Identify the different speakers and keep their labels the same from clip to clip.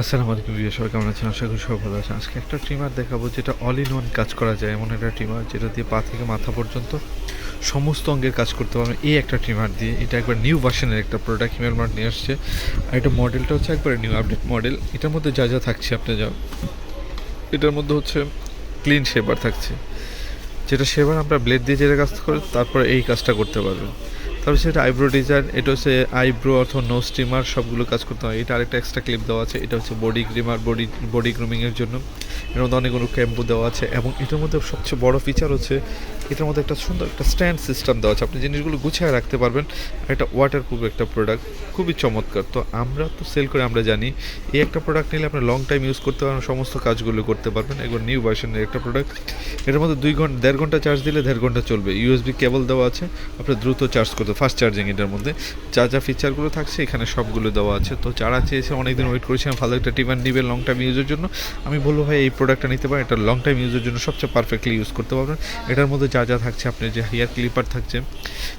Speaker 1: আসসালামু আলাইকুম বিয়ে সবাই কেমন আছেন? আশা করি সবাই ভালো আছেন। আজকে একটা ট্রিমার দেখাবো যেটা অল ইন ওয়ান কাজ করা যায়। এমন একটা ট্রিমার যেটা দিয়ে পা থেকে মাথা পর্যন্ত সমস্ত অঙ্গের কাজ করতে পারবেন এই একটা ট্রিমার দিয়ে, এটা একবার নিউ ভার্সনের একটা প্রোডাক্ট হিমেল মার্ট নিয়ে আসছে। আর এটা মডেলটা হচ্ছে একবার নিউ আপডেট মডেল এটার মধ্যে যা যা থাকছে, আপনি যা এটার মধ্যে হচ্ছে ক্লিন শেভার থাকছে। যেটা শেভার আমরা ব্লেড দিয়ে যেটা কাজ করে, তারপরে এই কাজটা করতে পারবেন। তারপর সেটা আইব্রো ডিজাইন, এটা হচ্ছে আইব্রো অথবা নো স্টিমার সবগুলো কাজ করতে হয়। এটা আরেকটা এক্সট্রা ক্লিপ দেওয়া আছে, এটা হচ্ছে বডি গ্রিমার বডি বডি গ্রুমিংয়ের জন্য। এর মধ্যে অনেকগুলো ক্যাম্পু দেওয়া আছে এবং এটার মধ্যে সবচেয়ে বড় ফিচার হচ্ছে এটার মধ্যে একটা সুন্দর একটা স্ট্যান্ড সিস্টেম দেওয়া আছে। আপনি জিনিসগুলো গুছিয়ে রাখতে পারবেন। একটা ওয়াটার প্রুফ একটা প্রোডাক্ট খুবই চমৎকার। তো আমরা তো সেল করে আমরা জানি, এই একটা প্রোডাক্ট নিলে আপনি লং টাইম ইউজ করতে পারবেন, সমস্ত কাজগুলো করতে পারবেন। একবার নিউ ভার্সনের একটা প্রোডাক্ট এটার মধ্যে দুই ঘণ্টা, দেড় ঘণ্টা চার্জ দিলে দেড় ঘণ্টা চলবে। ইউএসবি কেবল দেওয়া আছে, আপনি দ্রুত চার্জ করতে ফাস্ট চার্জিং এটার মধ্যে। যা যা ফিচারগুলো থাকছে এখানে সবগুলো দেওয়া আছে। তো যারা চেয়েছে, অনেকদিন ওয়েট করেছিলাম ভালো একটা টিমান নিবে লং টাইম ইউজের জন্য। আমি বলব ভাই, এই প্রোডাক্টটা নিতে পারেন, এটা লং টাইম ইউজের জন্য সবচেয়ে পারফেক্টলি ইউজ করতে পারবেন। এটার মধ্যে যা যা থাকছে, আপনার যে হেয়ার ক্লিপার থাকছে,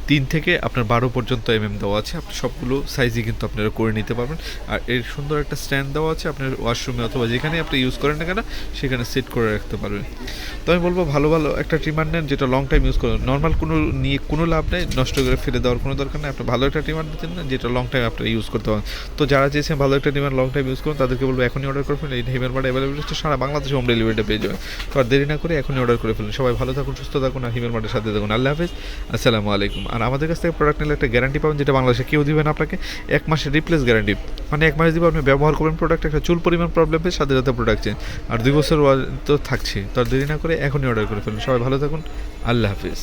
Speaker 1: তিন থেকে আপনার বারো পর্যন্ত এমএম দেওয়া আছে। আপনি সবগুলো সাইজই কিন্তু আপনারা করে নিতে পারবেন। আর এর সুন্দর একটা স্ট্যান্ড দেওয়া আছে আপনার ওয়াশরুমে অথবা যেখানে আপনি ইউজ করেন না কেন, সেখানে সেট করে রাখতে পারবেন। তো আমি বলব, ভালো ভালো একটা ট্রিমার নেন যেটা লং টাইম ইউজ করেন নর্মাল কোনো নিয়ে কোনো লাভ নেই, নষ্ট করে ফেলে দেওয়ার কোনো দরকার নেই। আপনি ভালো একটা ট্রিমার নিতেন না যেটা লং টাইম আপনি ইউজ করতে পারেন তো যারা চেয়েছেন ভালো একটা ট্রিমার লং টাইম ইউজ করুন, তাদেরকে বলব এখনই অর্ডার করবেন এই হেমের বাড়ি অ্যাভেলেবল হচ্ছে সারা বাংলাদেশে হোম ডেলিভারিটা পেয়ে যাবেন। তো আর দেরি না করে এখনই অর্ডার করে ফেলুন। সবাই ভালো থাকুন, সুস্থ থাকুন, আর হিমের মাঠের সাথে থাকুন। আল্লাহ হাফেজ। আসসালামু আলাইকুম। আর আমাদের কাছ থেকে প্রোডাক্ট নিলে একটা গ্যারান্টি পাবেন, যেটা বাংলাদেশে কেউ দিবেন আপনাকে। এক মাসের রিপ্লেস গ্যারান্টি মানে এক মাস দিব, আপনি ব্যবহার করবেন প্রোডাক্ট একটা চুল পরিমাণ প্রবলেম পেয়ে সাথে সাথে প্রোডাক্ট চেঞ্জ আর দুই বছর তো থাকছে তো আর দেরি না করে এখনই অর্ডার করে ফেলুন। সবাই ভালো থাকুন। আল্লাহ হাফিজ।